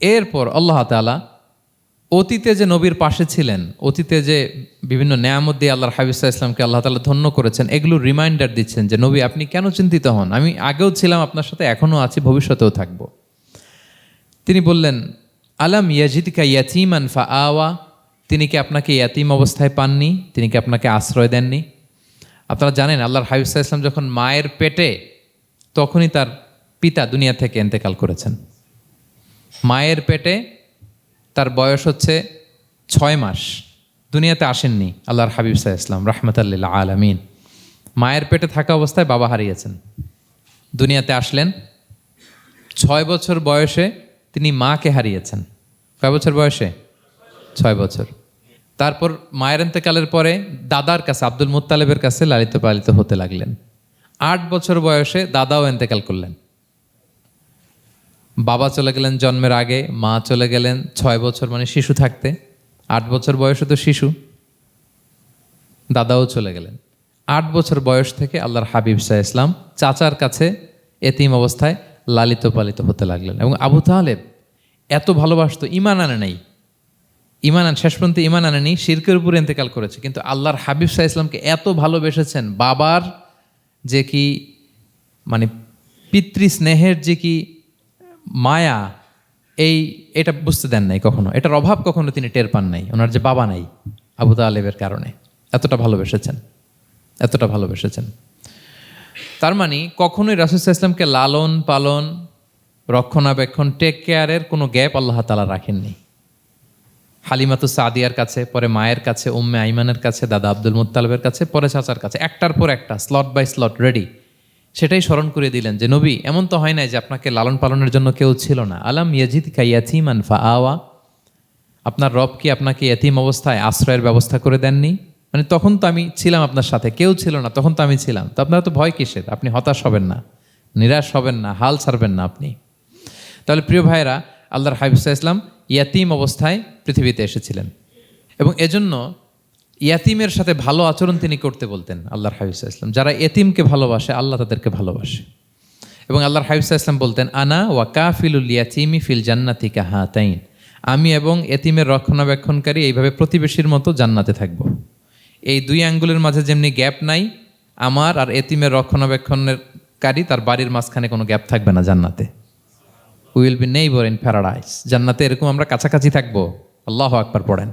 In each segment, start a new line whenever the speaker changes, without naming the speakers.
এরপর আল্লাহ তালা অতীতে যে নবীর পাশে ছিলেন, অতীতে যে বিভিন্ন নেয়ামত দিয়ে আল্লাহর হাবিসা ইসলামকে আল্লাহ তালা ধন্য করেছেন এগুলো রিমাইন্ডার দিচ্ছেন যে, নবী, আপনি কেন চিন্তিত হন? আমি আগেও ছিলাম, আপনার সাথে এখনও আছি, ভবিষ্যতেও থাকব। তিনি বললেন, আলাম ইয়াজিদিকা ইয়াতিমান ফা আওয়া তিনি কি আপনাকে ইয়াতিম অবস্থায় পাননি? তিনি কি আপনাকে আশ্রয় দেননি? আপনারা জানেন, আল্লাহর হাবিসা ইসলাম যখন মায়ের পেটে, তখনই তার পিতা দুনিয়া থেকে এন্তেকাল করেছেন। মায়ের পেটে তার বয়স হচ্ছে ছয় মাস। দুনিয়াতে আসেননি আল্লাহর হাবিব সাহা ইসলাম রহমতাল্লিল্লা আলমিন। মায়ের পেটে থাকা অবস্থায় বাবা হারিয়েছেন। দুনিয়াতে আসলেন, ছয় বছর বয়সে তিনি মাকে হারিয়েছেন। কয় বছর বয়সে? ছয় বছর। তারপর মায়ের এন্তেকালের পরে দাদার কাছে, আব্দুল মুত্তালেবের কাছে লালিত পালিত হতে লাগলেন। আট বছর বয়সে দাদাও এন্তেকাল করলেন। বাবা চলে গেলেন জন্মের আগে, মা চলে গেলেন ছয় বছর মানে শিশু থাকতে, আট বছর বয়সে তো শিশু, দাদাও চলে গেলেন। আট বছর বয়স থেকে আল্লাহর হাবিব শাহ ইসলাম চাচার কাছে এতিম অবস্থায় লালিত পালিত হতে লাগলেন এবং আবু তাহলেব এত ভালোবাসতো, ইমান আনে নাই। ইমান আন, শেষ পর্যন্ত ইমান আনেনি, শিরকের উপরে ইন্তেকাল করেছে। কিন্তু আল্লাহর হাবিব শাহ ইসলামকে এত ভালোবেসেছেন, বাবার যে কি মানে পিতৃ স্নেহের যে কি মায়া, এই, এটা বুঝতে দেন নাই কখনো। এটার অভাব কখনো তিনি টের পান নাই, ওনার যে বাবা নাই আবু তালেবের কারণে। এতটা ভালোবেসেছেন এতটা ভালোবেসেছেন। তার মানে কখনোই রাসুসাহ ইসলামকে লালন পালন, রক্ষণাবেক্ষণ টেক কেয়ারের কোনো গ্যাপ আল্লাহ তালা রাখেননি হালিমাতু সাদিয়ার কাছে, পরে মায়ের কাছে, উম্মে আইমানের কাছে, দাদা আব্দুল মুত্তালেবের কাছে, পরে চাচার কাছে, একটার পর একটা স্লট বাই স্লট রেডি সেটাই স্মরণ করে দিলেন যে, নবী, এমন তো হয় নাই যে আপনাকে লালন পালনের জন্য কেউ ছিল না। আলাম ইয়াজিদ কাইয়াথিমান ফা আওয়া আপনার রব কি আপনাকে এতিম অবস্থায় আশ্রয়ের ব্যবস্থা করে দেননি? মানে তখন তো আমি ছিলাম আপনার সাথে, কেউ ছিল না, তখন তো আমি ছিলাম। তো আপনারা তো ভয় কিসের? আপনি হতাশ হবেন না, নিরাশ হবেন না, হাল ছাড়বেন না আপনি। তাহলে প্রিয় ভাইরা আল্লাহর হাবিবসা ইসলাম ইয়াতিম অবস্থায় পৃথিবীতে এসেছিলেন। এবং এজন্য ইয়াতিমের সাথে ভালো আচরণ তিনি করতে বলতেন আল্লাহর হাবিবসা ইসলাম যারা এতিমকে ভালোবাসে, আল্লাহ তাদেরকে ভালোবাসে। এবং আল্লাহর হাবিবসা ইসলাম বলতেন, আনা ওয়া কাফিলুল ইয়াতিমি ফিল জান্নাতি কাহা তাইন আমি এবং এতিমের রক্ষণাবেক্ষণকারী এইভাবে প্রতিবেশীর মতো জান্নাতে থাকব। এই দুই আঙ্গুলের মাঝে যেমনি গ্যাপ নাই, আমার আর এতিমের রক্ষণাবেক্ষণের কারী তার বাড়ির মাঝখানে কোনো গ্যাপ থাকবে না জান্নাতে। Will be neighbour in paradise জান্নাতে এরকম আমরা কাছাকাছি থাকব। আল্লাহ আকবার পড়েন।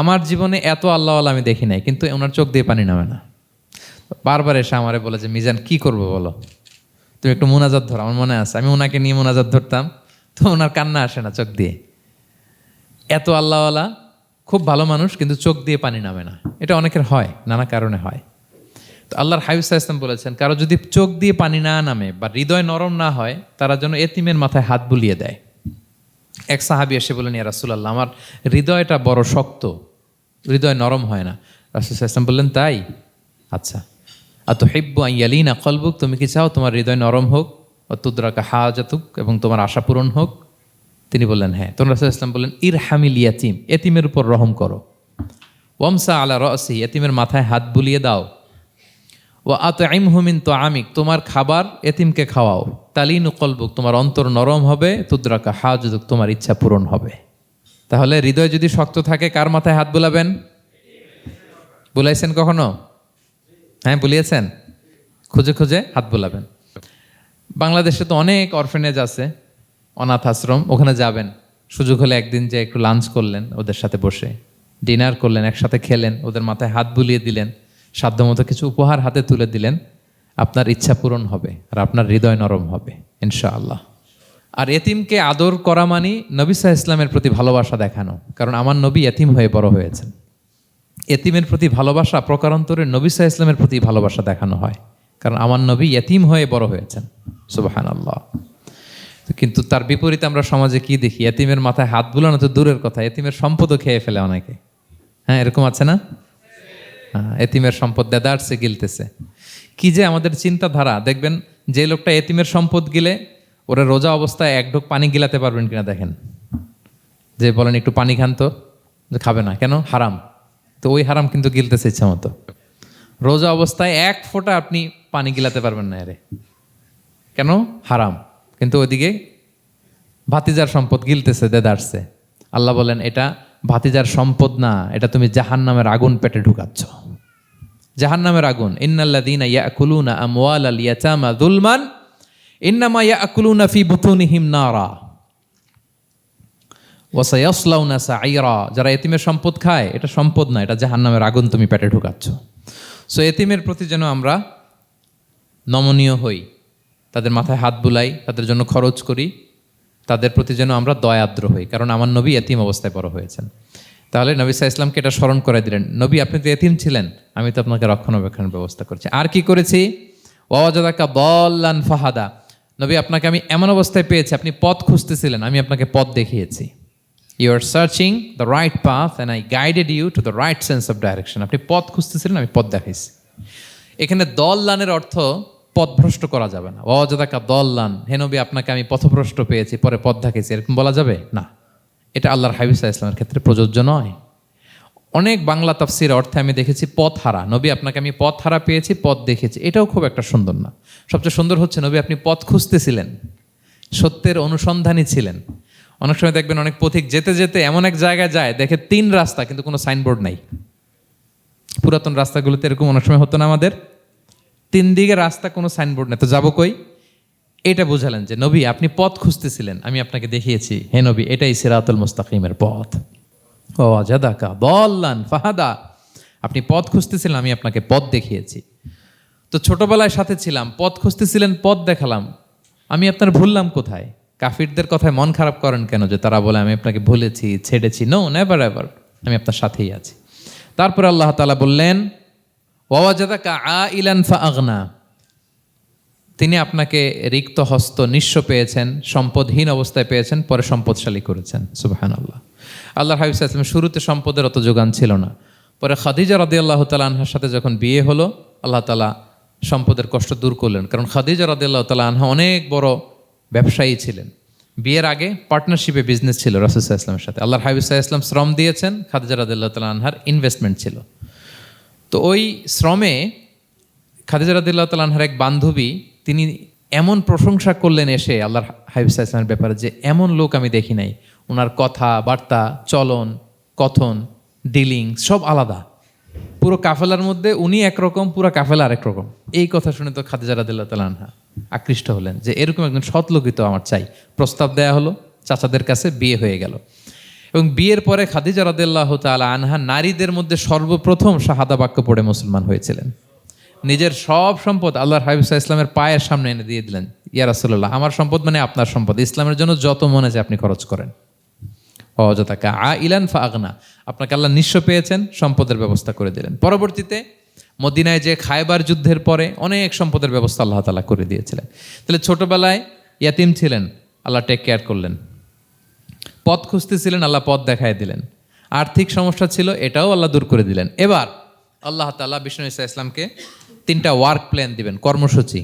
আমার জীবনে এত আল্লাহওয়ালা আমি দেখি নাই, কিন্তু ওনার চোখ দিয়ে পানি নামে না। বারবার এসে আমারে বলে যে, মিজান, কি করব বলো? তুমি একটু মোনাজাত ধরো, আমার মনে আছে। আমি ওনাকে নিয়ে মোনাজাত ধরতাম, তো ওনার কান্না আসে না চোখ দিয়ে। এত আল্লাহওয়ালা, খুব ভালো মানুষ, কিন্তু চোখ দিয়ে পানি নামে না। এটা অনেকের হয়, নানা কারণে হয়। তো আল্লাহর হাবিবসা ইসলাম বলেছেন, কারও যদি চোখ দিয়ে পানি না নামে বা হৃদয় নরম না হয়, তারা যেন এতিমের মাথায় হাত বুলিয়ে দেয়। এক সাহাবি এসে বলেন ইয়া রাসুলাল্লাহ, আমার হৃদয়টা বড় শক্ত, হৃদয় নরম হয় না। রাসুল ইসলাম বললেন, তাই? আচ্ছা। আর তো হেব্বু আইয়ালিনা কলবুক, তুমি কি চাও তোমার হৃদয় নরম হোক? অতুদ্রাকা হাজাতুক, এবং তোমার আশা পূরণ হোক? তিনি বললেন হ্যাঁ। তখন রাসুল ইসলাম বললেন ইর হামিল ইয়াতিম, এতিমের উপর রহম করো। ওমসা আলা রসি এতিমের মাথায় হাত বুলিয়ে দাও। ও আত আইম হুমিন তো আমিক তোমার খাবার এতিমকে খাওয়াও। তালিনু কলবুক, তোমার অন্তর নরম হবে, তুদ্রাকা হাজুদুক, তোমার ইচ্ছা পূরণ হবে। তাহলে হৃদয় যদি শক্ত থাকে, কার মাথায় হাত বুলাবেন? বুলাইছেন কখনো? হ্যাঁ বুলিয়েছেন? খুঁজে খুঁজে হাত বুলাবেন। বাংলাদেশে তো অনেক অরফেনেজ আছে, অনাথ আশ্রম, ওখানে যাবেন। সুযোগ হলে একদিন যে একটু লাঞ্চ করলেন, ওদের সাথে বসে। ডিনার করলেন, একসাথে খেলেন, ওদের মাথায় হাত বুলিয়ে দিলেন, সাধ্যমতো কিছু উপহার হাতে তুলে দিলেন। আপনার ইচ্ছা পূরণ হবে আর আপনার হৃদয় নরম হবে ইনশাআল্লাহ। আর এতিমকে আদর করা মানি নবী সাহা ইসলামের প্রতি ভালোবাসা দেখানো কারণ আমার নবী এতিম হয়ে বড় হয়েছেন। এতিমের প্রতি ভালোবাসা প্রকারান্তরে নবী সাহা ইসলামের প্রতি ভালোবাসা দেখানো হয় কারণ আমার নবী এতিম হয়ে বড় হয়েছেন সুবাহান আল্লাহ কিন্তু তার বিপরীতে আমরা সমাজে কি দেখি? এতিমের মাথায় হাত বুলানো তো দূরের কথা এতিমের সম্পদও খেয়ে ফেলে অনেকে। হ্যাঁ এরকম আছে না? হ্যাঁ, এতিমের সম্পদ দেদারসে গিলতেছে। কি যে আমাদের চিন্তাধারা, দেখবেন যে লোকটা এতিমের সম্পদ গিলে ওরা রোজা অবস্থায় এক ঢোক পানি গিলাতে পারবেন কিনা দেখেন। যে বলেন, একটু পানি খান তো খাবে না। কেন? হারাম। তো ওই হারাম কিন্তু গিলতেছে ইচ্ছা মতো। রোজা অবস্থায় এক ফোঁটা আপনি পানি গিলাতে পারবেন না এরে। কেন? হারাম। কিন্তু ওইদিকে ভাতিজার সম্পদ গিলতেছে দেদারসে আল্লাহ বলেন, এটা ভাতিজার সম্পদ না, এটা তুমি জাহান নামের আগুন পেটে ঢুকাচ্ছ। জাহান নামের আগুন। ইন্নাল্লাযীনা ইয়াকুলুনা আমওয়ালাল ইয়াতামা যুলমান, ইন্নামা ইয়াকুলুনা ফি বুতুনিহিম নারা। ওয়াসায়াসলাউনা সাইরা যারা এতিমের সম্পদ খায়, এটা সম্পদ না, এটা জাহান্নামের আগুন তুমি পেটে ঢুকাচ্ছ। সো এতিমের প্রতি যেন আমরা নমনীয় হই, তাদের মাথায় হাত বুলাই, তাদের জন্য খরচ করি, তাদের প্রতি যেন আমরা দয়াদ্র হই, কারণ আমার নবী এতিম অবস্থায় বড় হয়েছেন। তাহলে নবী সাহা ইসলামকে এটা স্মরণ করে দিলেন, নবী, আপনি তো এতিম ছিলেন, আমি তো আপনাকে রক্ষণাবেক্ষণের ব্যবস্থা করছি। আর কি করেছি? ওয়াজাদাকা বল্লান ফাহাদা। নবী, আপনাকে আমি এমন অবস্থায় পেয়েছি, আপনি পথ খুঁজতেছিলেন, আমি আপনাকে পথ দেখিয়েছি। You are searching the right path and I guided you to the right sense of direction আপনি পথ খুঁজতেছিলেন, আমি পথ দেখাইছি। এখানে দল্লানের অর্থ পথভ্রষ্ট করা যাবে না। অযদাকা দল্লান। হেনবি আপনাকে আমি পথভ্রষ্ট পেয়েছি, পরে পথ দেখাইছি। এরকম বলা যাবে? না। এটা আল্লাহর হাবিসা ইসলামের ক্ষেত্রে প্রযোজ্য নয়। অনেক বাংলা তাফসির অর্থে আমি দেখেছি পথ হারা নবী, আপনাকে আমি পথ হারা পেয়েছি, পথ দেখেছি। এটাও খুব একটা সুন্দর না। সবচেয়ে সুন্দর হচ্ছে, নবী, আপনি পথ খুঁজতেছিলেন। সত্যের অনুসন্ধানী ছিলেন। অনেক সময় দেখবেন অনেক পথিক যেতে যেতে এমন এক জায়গায় যায়, দেখে তিন রাস্তা, কিন্তু কোনো সাইনবোর্ড নাই। পুরাতন রাস্তাগুলোতে এরকম অনেক সময় হতো না আমাদের। তিন দিকে রাস্তা, কোনো সাইনবোর্ড নেই। তো যাব কই? এটা বোঝালেন যে, নবী, আপনি পথ খুঁজতেছিলেন, আমি আপনাকে দেখিয়েছি। হে নবী, এটাই সিরাতুল মুস্তাকিমের পথ। ও জাদাকা বল্লান ফাহাদা। আপনি পথ খুঁজতেছিলেন, আমি আপনাকে পথ দেখিয়েছি। তো ছোটবেলায় সাথে ছিলাম, পথ খুঁজতেছিলেন, পথ দেখালাম। আমি আপনার ভুললাম কোথায়? কাফিরদের কথায় মন খারাপ করেন কেন যে, তারা বলে, আমি আপনাকে ভুলেছি, ছেড়েছি। নো নেভার এভার আমি আপনার সাথেই আছি। তারপর আল্লাহ তালা বললেন ওয়াজাদাকা আ ইলান ফা আগনা তিনি আপনাকে রিক্ত হস্ত নিঃস্ব পেয়েছেন, সম্পদহীন অবস্থায় পেয়েছেন, পরে সম্পদশালী করেছেন। সুবাহান আল্লাহ আল্লাহ হাবিব ইসলাম শুরুতে সম্পদের অত যোগান ছিল না। পরে খাদিজা রদি আল্লাহ তালা আনহার সাথে যখন বিয়ে হলো, আল্লাহ তালা সম্পদের কষ্ট দূর করলেন। কারণ খাদিজা রদি আল্লাহ তালা আনহা অনেক বড় ব্যবসায়ী ছিলেন। বিয়ের আগে পার্টনারশিপে বিজনেস ছিল রাসুসাহ ইসলামের সাথে। আল্লাহ হাবিব ইসলাম শ্রম দিয়েছেন, খাদিজা রদিল্লাহ তালা আনহার ইনভেস্টমেন্ট ছিল। তো ওই শ্রমে খাদিজা রাদিল্লাহ তালানহার এক বান্ধবী তিনি এমন প্রশংসা করলেন এসে আল্লাহর হাবিবসা ইসলামের ব্যাপারে যে এমন লোক আমি দেখি নাই। ওনার কথা, বার্তা, চলন, কথন, ডিলিং সব আলাদা। পুরো কাফেলার মধ্যে উনি একরকম, পুরো কাফেলা আরেক রকম। এই কথা শুনে তো খাদিজা রাদিল্লাহ তালানহা আকৃষ্ট হলেন যে এরকম একজন সৎলোকিত আমার চাই। প্রস্তাব দেয়া হলো, চাচাদের কাছে বিয়ে হয়ে গেল। এবং বিয়ের পরে খাদিজা রাদিল্লাহ তালা আনহা নারীদের মধ্যে সর্বপ্রথম শাহাদা বাক্য পড়ে মুসলমান হয়েছিলেন। নিজের সব সম্পদ আল্লাহর হাবিবসা ইসলামের পায়ের সামনে এনে দিয়ে দিলেন। ইয়া রাসুল্লাহ আমার সম্পদ মানে আপনার সম্পদ। ইসলামের জন্য যত মনে চায় আপনি খরচ করেন। অযথাকা আ ইলান ফা আগনা আপনাকে আল্লাহ নিঃস্ব পেয়েছেন, সম্পদের ব্যবস্থা করে দিলেন। পরবর্তীতে মদিনায় যে খায়বার যুদ্ধের পরে অনেক সম্পদের ব্যবস্থা আল্লাহ তালা করে দিয়েছিলেন। তাহলে ছোটবেলায় ইয়াতিম ছিলেন, আল্লাহ টেক কেয়ার করলেন। পথ খুঁজতেছিলেন, আল্লাহ পথ দেখায় দিলেন। আর্থিক সমস্যা ছিল, এটাও আল্লাহ দূর করে দিলেন। এবার আল্লাহ তাল্লাহ বিষ্ণু ইসা ইসলামকে তিনটা ওয়ার্ক প্ল্যান দিবেন কর্মসূচি।